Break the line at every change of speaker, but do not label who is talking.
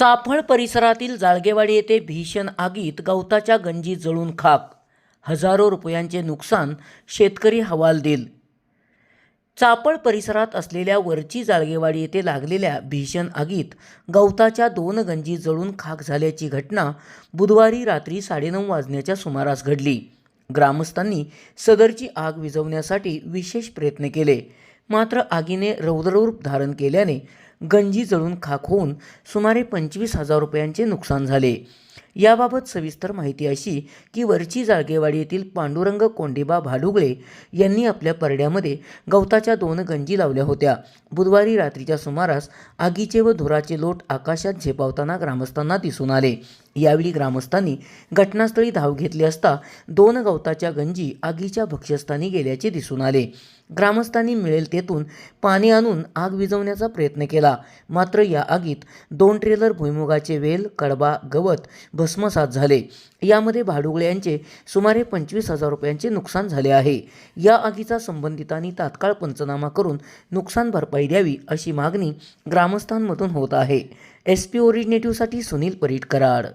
चाफळ परिसरातील जाळगेवाडी येथे भीषण आगीत गवताच्या गंजी जळून खाक. हजारो रुपयांचे नुकसान शेतकरी हवालदिल चापळ परिसरात असलेल्या वरची जाळगेवाडी येथे लागलेल्या भीषण आगीत गवताच्या दोन गंजी जळून खाक झाल्याची घटना बुधवारी रात्री साडेनऊ वाजण्याच्या सुमारास घडली. ग्रामस्थांनी सदरची आग विझवण्यासाठी विशेष प्रयत्न केले. मात्र आगीने रौद्ररूप धारण केल्याने गंजी जळून खाक होऊन सुमारे पंचवीस हजार रुपयांचे नुकसान झाले. याबाबत सविस्तर माहिती अशी की वरची जाळगेवाडी येथील पांडुरंग कोंडेबा भाडुगळे यांनी आपल्या परड्यामध्ये गवताच्या दोन गंजी लावल्या होत्या. बुधवारी रात्रीच्या सुमारास आगीचे व धुराचे लोट आकाशात झेपावताना ग्रामस्थांना दिसून आले. यावेळी ग्रामस्थांनी घटनास्थळी धाव घेतली असता दोन गवताच्या गंजी आगीच्या भक्ष्यस्थानी गेल्याचे दिसून आले. ग्रामस्थांनी मिळेल तेथून पाणी आणून आग विझवण्याचा प्रयत्न केला. मात्र या आगीत दोन ट्रेलर भुईमुगाचे वेल कडबा गवत भस्मसात झाले. यामध्ये भाडुगळ्यांचे सुमारे पंचवीस हजार रुपयांचे नुकसान झाले आहे. या आगीचा संबंधितांनी तात्काळ पंचनामा करून नुकसान भरपाई द्यावी अशी मागणी ग्रामस्थांमधून होत आहे. एस पी ओरिजिनेटिव्हसाठी सुनील परीट कराड.